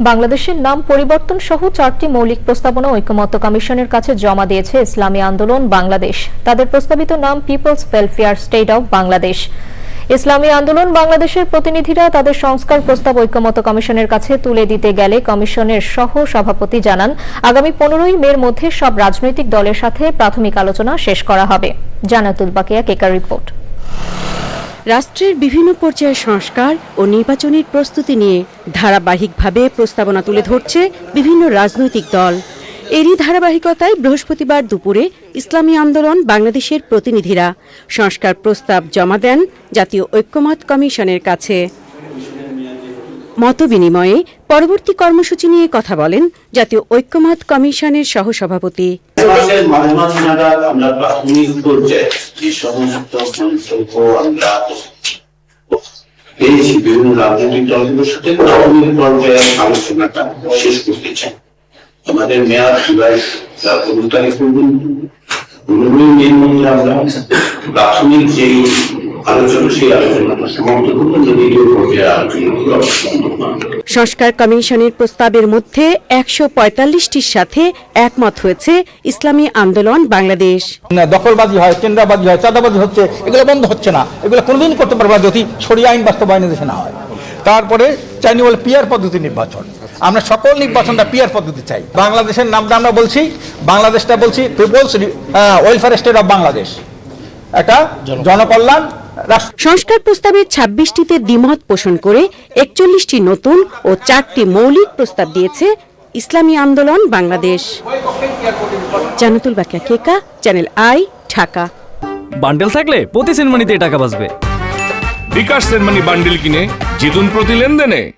বাংলাদেশের নাম পরিবর্তন সহ চারটি মৌলিক প্রস্তাবনা ঐক্যমত্য কমিশনের কাছে জমা দিয়েছে ইসলামী আন্দোলন বাংলাদেশ। তাদের প্রস্তাবিত নাম people's welfare state of Bangladesh Islami Andolan বাংলাদেশের প্রতিনিধিরা তাদের সংস্কার প্রস্তাব ঐক্যমত্য কমিশনের কাছে তুলে দিতে গেলে কমিশনের সহ সভাপতি জানান, আগামী পনেরোই মের মধ্যে সব রাজনৈতিক দলের সাথে প্রাথমিক আলোচনা শেষ করা হবে। জানাতুল বাকিয়া, কেকার রিপোর্ট। রাষ্ট্রের বিভিন্ন পর্যায়ের সংস্কার ও নির্বাচনের প্রস্তুতি নিয়ে ধারাবাহিকভাবে প্রস্তাবনা তুলে ধরছে বিভিন্ন রাজনৈতিক দল। এরই ধারাবাহিকতায় বৃহস্পতিবার দুপুরে ইসলামী আন্দোলন বাংলাদেশের প্রতিনিধিরা সংস্কার প্রস্তাব জমা দেন জাতীয় ঐক্যমত কমিশনের কাছে। মতবিনিময়ে পরবর্তী কর্মসূচি নিয়ে কথা বলেন জাতীয় ঐক্যমত কমিশনের সহসভাপতি। পেয়েছি, বিভিন্ন রাজনৈতিক দলগুলোর সাথে পর্যায়ে আলোচনাটা শেষ করতে চাই। আমাদের মেয়াদ জুলাই তারিখ পর্যন্ত আমরা প্রাথমিক আলোচনা সেই আলোচনাটা সমাপ্ত দ্বিতীয় পর্যায়ে আলোচনাগুলো সংস্কার কমিশনের প্রস্তাবের মধ্যে একশো পঁয়তাল্লিশটির সাথে একমত হয়েছে ইসলামী আন্দোলন বাংলাদেশ। দখলবাজি হয় টেন্ডারবাজি হয় চাঁদাবাজি হচ্ছে এগুলো বন্ধ হচ্ছে না। এগুলো কোনোদিন করতে পারবে যদি সরিয়ে আইন বাস্তবায়নে দেশে না হয়। তারপরে চাইনি বলে পিয়ার পদ্ধতি নির্বাচন। আমরা সকল নির্বাচনটা পিয়ার পদ্ধতি চাই। বাংলাদেশের নামটা আমরা বলছি বাংলাদেশটা বলছি people's welfare state of Bangladesh একটা জনকল্যাণ সংস্কার প্রস্তাবে ছাব্বিশটিতে দ্বিমত পোষণ করে একচল্লিশটি নতুন ও চারটি মৌলিক প্রস্তাব দিয়েছে Islami Andolan Bangladesh. Jannatul Bakiya Keka channel I Dhaka. Bundle থাকলে প্রতি সেনমানিতে টাকা বাঁচবে। বিকাশ সেনমানি বান্ডেল কিনে জিতুন প্রতি লেনদেনে।